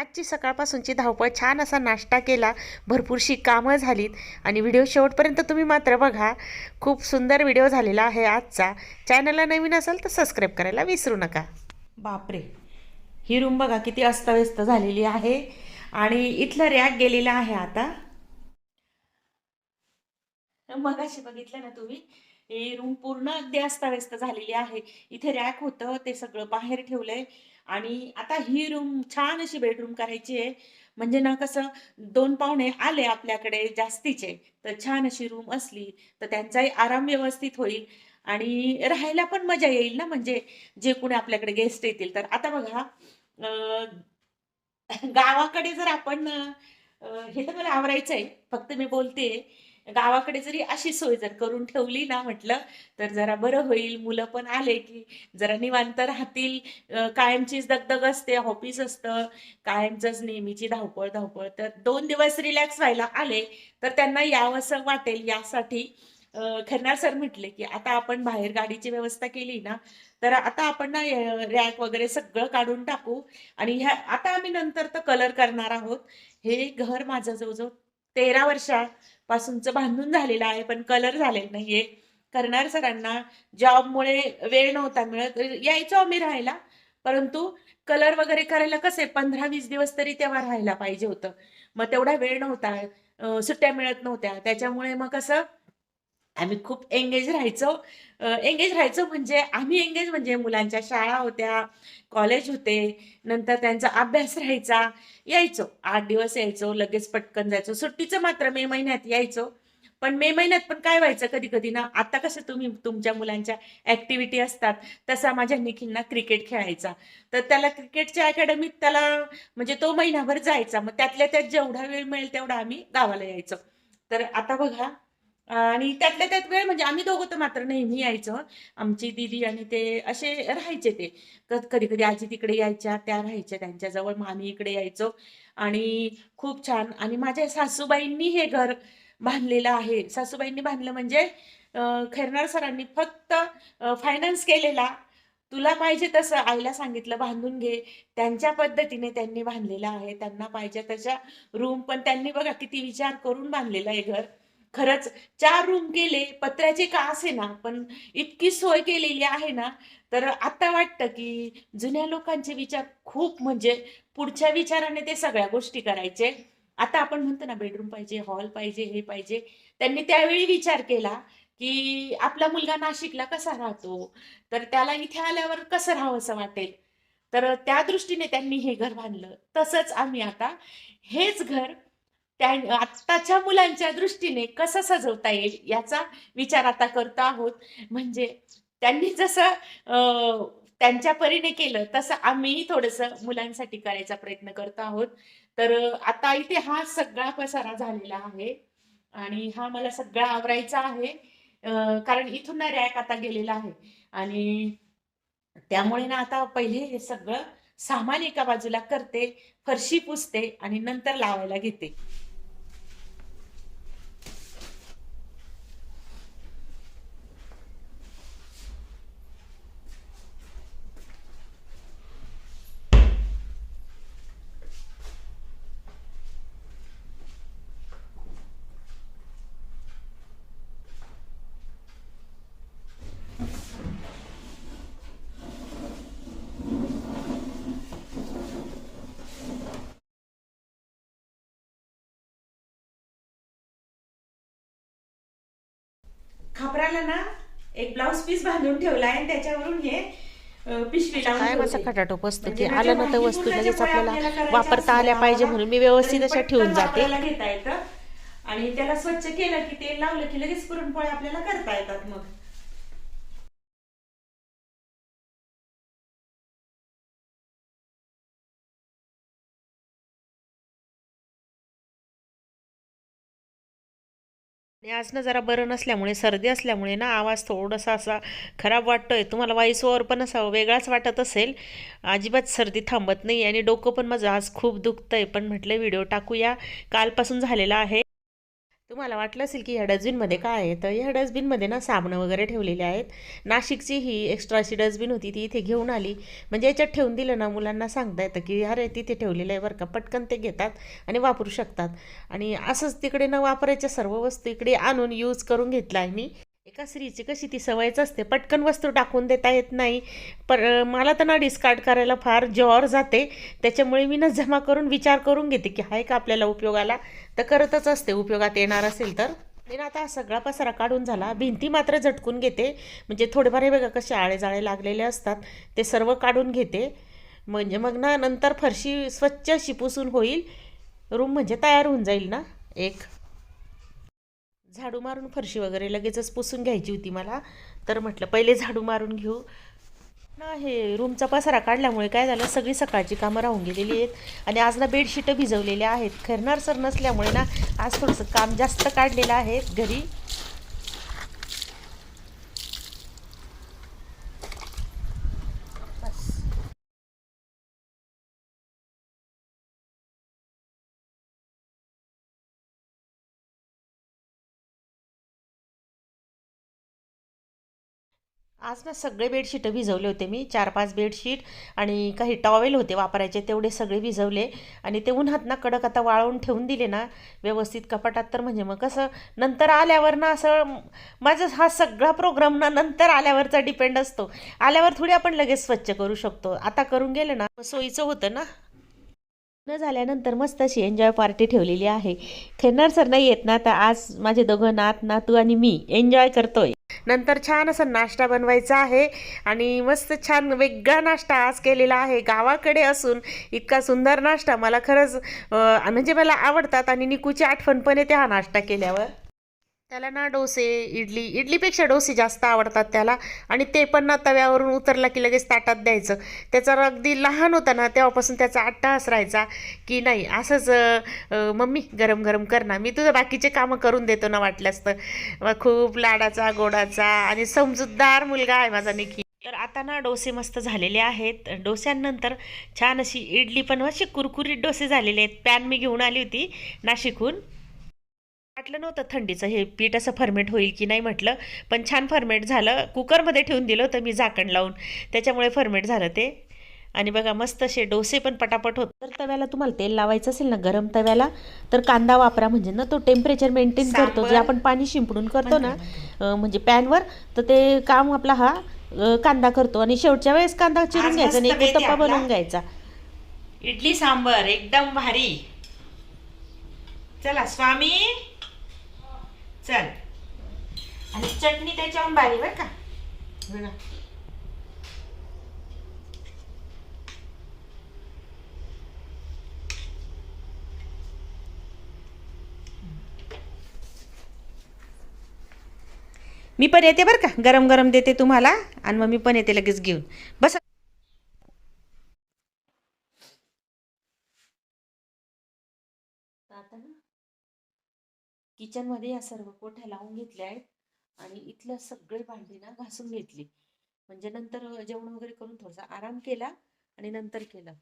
आजची सकाळपासूनची धावपळ छान असा नाश्ता केला भरपूरशी कामं झालीत आणि व्हिडिओ शेवटपर्यंत तुम्ही मात्र बघा. खूप सुंदर व्हिडिओ झालेला आहे आजचा. चॅनलला नवीन असेल तर सबस्क्राईब करायला विसरू नका. बापरे! ही रूम बघा किती अस्तव्यस्त झालेली आहे. आणि इथलं रॅक गेलेला आहे आता. मगाशी बघितलं ना तुम्ही? ही रूम पूर्ण अगदी अस्ताव्यस्त झालेली आहे. इथे रॅक होतं ते सगळं बाहेर ठेवलंय. आणि आता ही रूम छान अशी बेडरूम करायची आहे. म्हणजे ना कसं दोन पाहुणे आले आपल्याकडे जास्तीचे तर छान अशी रूम असली तर त्यांचाही आराम व्यवस्थित होईल. आणि राहायला पण मजा येईल ना म्हणजे जे कोणी आपल्याकडे गेस्ट येतील. तर आता बघा गावाकडे जर आपण हे तर मला आवरायचं आहे फक्त मी बोलते गावाकडे जरी अशी सोय जर करून ठेवली ना म्हटलं तर जरा बरं होईल. मुलं पण आले की जरा निवांत राहतील. कायमचीच दगदग असते ऑफिस असतं. कायमचंच नेहमीची धावपळ धावपळ. तर दोन दिवस रिलॅक्स व्हायला आले तर त्यांना यावंसं वाटेल यासाठी. अं, खरणार सर म्हटले की आता आपण बाहेर गाडीची व्यवस्था केली ना तर आता आपण ना रॅक वगैरे सगळं काढून टाकू. आणि ह्या आता आम्ही नंतर तर कलर करणार आहोत. हे घर माझं जवळजवळ तेरा वर्षापासूनचं बांधून झालेलं आहे पण कलर झालेलं नाहीये. करणार सरांना जॉबमुळे वेळ नव्हता मिळत. यायचो आम्ही राहायला परंतु कलर वगैरे करायला कसे पंधरा वीस दिवस तरी तेव्हा राहायला पाहिजे होतं. मग तेवढा वेळ नव्हता सुट्ट्या मिळत नव्हत्या. त्याच्यामुळे मग कसं आम्ही खूप एंगेज राहायचो. एंगेज राहायचो म्हणजे आम्ही एंगेज म्हणजे मुलांच्या शाळा होत्या कॉलेज होते नंतर त्यांचा अभ्यास राहायचा यायचो. आठ दिवस यायचो लगेच पटकन जायचो. सुट्टीचं मात्र मे महिन्यात यायचो. पण मे महिन्यात पण काय व्हायचं कधी कधी ना आता कसं तुम्ही तुमच्या मुलांच्या ऍक्टिव्हिटी असतात तसा माझ्या निखिलना क्रिकेट खेळायचा. तर त्याला क्रिकेटच्या अकॅडमीत त्याला म्हणजे तो महिनाभर जायचा. मग त्यातल्या त्यात जेवढा वेळ मिळेल तेवढा आम्ही गावाला यायचो. तर आता बघा आणि त्यातल्या त्यात वेळ म्हणजे आम्ही दोघं तर मात्र नेहमी यायचं. आमची दिदी आणि ते असे राहायचे ते. कधी कधी आजी तिकडे यायच्या त्या राहायच्या त्यांच्याजवळ मग आम्ही इकडे यायचो. आणि खूप छान. आणि माझ्या सासूबाईंनी हे घर बांधलेलं आहे. सासूबाईंनी बांधलं म्हणजे खैरनार सरांनी फक्त फायनान्स केलेला. तुला पाहिजे तसं आईला सांगितलं बांधून घे. त्यांच्या पद्धतीने त्यांनी बांधलेलं आहे. त्यांना पाहिजे तशा रूम पण त्यांनी बघा किती विचार करून बांधलेलं आहे घर. खरंच चार रूम केले पत्र्याचे का असे ना पण इतकी सोय केलेली आहे ना तर आता वाटतं की जुन्या लोकांचे विचार खूप म्हणजे पुढच्या विचाराने ते सगळ्या गोष्टी करायचे. आता आपण म्हणतो ना बेडरूम पाहिजे हॉल पाहिजे हे पाहिजे. त्यांनी त्यावेळी विचार केला की आपला मुलगा नाशिकला कसा राहतो? तर त्याला इथे आल्यावर कसं राहावंसं वाटेल? तर त्या दृष्टीने त्यांनी हे घर बांधलं. तसंच आम्ही आता हेच घर त्या आत्ताच्या मुलांच्या दृष्टीने कसं सजवता येईल याचा विचार आता करतो आहोत. म्हणजे त्यांनी जसं त्यांच्या परीने केलं तसं आम्हीही थोडंसं मुलांसाठी करायचा प्रयत्न करतो आहोत. तर आता इथे हा सगळा पसारा झालेला आहे आणि हा मला सगळा आवरायचा आहे. कारण इथून ना रॅक आता गेलेला आहे. आणि त्यामुळे ना आता पहिले हे सगळं सामान एका बाजूला करते फरशी पुसते आणि नंतर लावायला घेते. खापराला ना एक ब्लाउज पीस बांधून ठेवलाय आणि त्याच्यावरून हे पिशवी काय माझा म्हणजे म्हणजे खटाटोप असतं की आलं ना तर वस्तू लगेच आपल्याला वापरता आल्या पाहिजे म्हणून मी व्यवस्थित अशा ठेवून जाते. घेता येतं. आणि त्याला स्वच्छ केलं की तेल लावलं की लगेच पुरणपोळ्या आपल्याला करता येतात मग. आणि आज ना जरा बरं नसल्यामुळे सर्दी असल्यामुळे ना आवाज थोडासा असा खराब वाटतोय. तुम्हाला व्हॉइस ओवर पण असा वेगळाच वाटत असेल. अजिबात सर्दी थांबत नाही आणि डोकं पण माझं आज खूप दुखतं आहे पण म्हटलं व्हिडिओ टाकूया. कालपासून झालेला आहे. तुम्हाला वाटलं असेल की ह्या डस्टबिनमध्ये काय आहे? तर ह्या डस्टबिनमध्ये ना साबणं वगैरे ठेवलेले आहेत. नाशिकची ही एक्स्ट्राची डस्टबिन होती ती इथे घेऊन आली. म्हणजे याच्यात ठेवून दिलं ना मुलांना सांगता येतं की अरे तिथे ठेवलेलं आहे बरं का पटकन ते घेतात आणि वापरू शकतात. आणि असंच तिकडे न वापरायच्या सर्व वस्तू इकडे आणून यूज करून घेतला आहे मी. एका स्त्रीची कशी ती सवयच असते? पटकन वस्तू टाकून देता येत नाही. पर मला तर ना डिस्कार्ड करायला फार ज्वार जाते. त्याच्यामुळे मी ना जमा करून विचार करून घेते की हा का आपल्याला उपयोगाला? तर करतच असते. उपयोगात येणार असेल तर. मी ना आता सगळा पसारा काढून झाला. भिंती मात्र झटकून घेते. म्हणजे थोडेफार हे बघा कसे आळेजाळे लागलेले असतात. ते सर्व काढून घेते. म्हणजे मग ना नंतर फरशी स्वच्छ अशी पुसून होईल. रूम म्हणजे तयार होऊन जाईल ना? एक. झाडू मारून फरशी वगैरे लगेचच पुसून घ्यायची होती मला. तर म्हटलं पहिले झाडू मारून घेऊ. ना हे रूमचा पसारा काढल्यामुळे काय झालं सगळी सकाळची कामं राहून गेलेली आहेत. आणि आज ना बेडशीटं भिजवलेले आहेत. खरणार सर नसल्यामुळे ना आज थोडंसं काम जास्त काढलेलं आहे घरी. आज ना सगळे बेडशीट भिजवले होते मी चार पाच बेडशीट आणि काही टॉवेल होते वापरायचे तेवढे सगळे भिजवले आणि ते उन्हात ना कडक आता वाळवून ठेवून दिले ना व्यवस्थित कपाटात तर म्हणजे मग कसं नंतर आल्यावर ना असं माझा हा सगळा प्रोग्राम ना नंतर आल्यावरचा डिपेंड असतो. आल्यावर थोडी आपण लगेच स्वच्छ करू शकतो. आता करून गेलं ना सोयीचं होतं ना. न झाल्यानंतर मस्त अशी एन्जॉय पार्टी ठेवलेली आहे. खेळणार सर नाही येत ना तर आज माझे दोघं नात नातू आणि मी एन्जॉय करतोय. नंतर छान असा नाश्ता बनवायचा आहे आणि मस्त छान वेगळा नाश्ता आज केलेला आहे. गावाकडे असून इतका सुंदर नाश्ता मला खरंच म्हणजे मला आवडतात आणि निकूची आठवण पण येते हा नाश्ता केल्यावर. त्याला ना डोसे इडली इडलीपेक्षा डोसे जास्त आवडतात त्याला. आणि ते पण ना तव्यावरून उतरला की लगेच ताटात द्यायचं. त्याचा अगदी लहान होता ना तेव्हापासून त्याचा अट्टाहास राहायचा की नाही असंच मम्मी गरम गरम कर ना मी तुझं बाकीचे कामं करून देतो ना वाटल्यास तर. खूप लाडाचा गोडाचा आणि समजूतदार मुलगा आहे माझा निखी तर आता ना डोसे मस्त झालेले आहेत. डोस्यांनंतर छान अशी इडली पण अशी कुरकुरीत डोसे झालेले आहेत. पॅन मी घेऊन आली होती नाशिकहून. वाटलं नव्हतं थंडीचं हे पीठ असं फर्मेट होईल की नाही म्हटलं पण छान फर्मेट झालं. कुकरमध्ये ठेवून दिलं होतं मी झाकण लावून. त्याच्यामुळे फर्मेट झालं ते. आणि बघा मस्त असे डोसे पण पटापट होत तर तव्याला तुम्हाला तेल लावायचं असेल ना गरम तव्याला तर कांदा वापरा म्हणजे ना तो टेम्परेचर मेंटेन करतो. जे आपण पाणी शिंपडून करतो ना म्हणजे पॅनवर तर ते काम आपला हा कांदा करतो. आणि शेवटच्या वेळेस कांदा चिरून घ्यायचा आणि एक आपला. बनवून घ्यायचा. इडली सांबर एकदम भारी. चला स्वामी. चल. आणि चटणी त्याच्याहून बारी बर का. बघा. मी पण येते बरं का. गरम गरम देते तुम्हाला आणि मग मी पण येते लगेच घेऊन. बस आता ना किचनमध्ये या सर्व कोठ्या लावून घेतल्या आहेत. आणि इथलं सगळे भांडी ना घासून घेतली. म्हणजे नंतर जेवण वगैरे करून थोडासा आराम केला आणि नंतर केलं.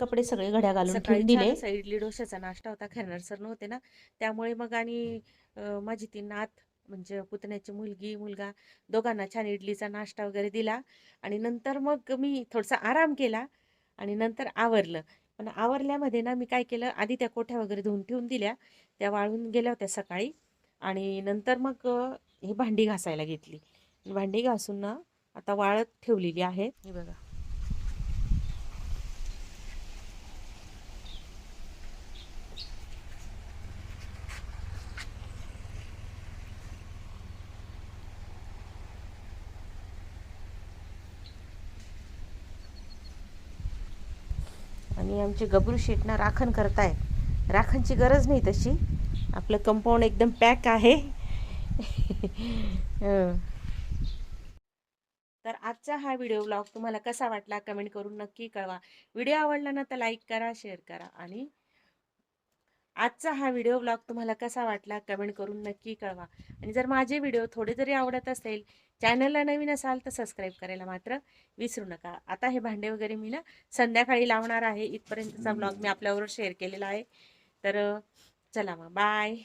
कपडे सगळे घड्या घालून ठेवून दिले. असा इडली डोश्याचा नाश्ता होता. खरणार सर नव्हते ना. त्यामुळे मग आणि माझी ती नात म्हणजे पुतण्याची मुलगी मुलगा दोघांना छान इडलीचा नाश्ता वगैरे दिला आणि नंतर मग मी थोडासा आराम केला आणि नंतर आवरलं. पण आवरल्यामध्ये ना मी काय केलं आधी त्या कोठ्या वगैरे धुवून ठेवून दिल्या त्या वाळून गेल्या होत्या सकाळी आणि नंतर मग ही भांडी घासायला घेतली. भांडी घासून ना आता वाळत ठेवलेली आहे. हे बघा. आणि आमचे गबरू शेट ना राखण करतायत राखणची गरज नाही तशी. आपलं कंपाऊंड एकदम पॅक आहे. तर आजचा हा व्हिडिओ ब्लॉग तुम्हाला कसा वाटला कमेंट करून नक्की कळवा. व्हिडिओ आवडला ना तर लाईक करा शेअर करा आणि आजचा हा व्हिडिओ ब्लॉग तुम्हाला कसा वाटला कमेंट करून नक्की कळवा. आणि जर माझे व्हिडिओ थोडे जरी आवडत असेल चॅनलला नवीन असाल तर सबस्क्राईब करायला मात्र विसरू नका. आता हे भांडे वगैरे मी ना संध्याकाळी लावणार आहे. इथपर्यंतचा ब्लॉग मी आपल्याबरोबर शेअर केलेला आहे. तर चला मग. बाय.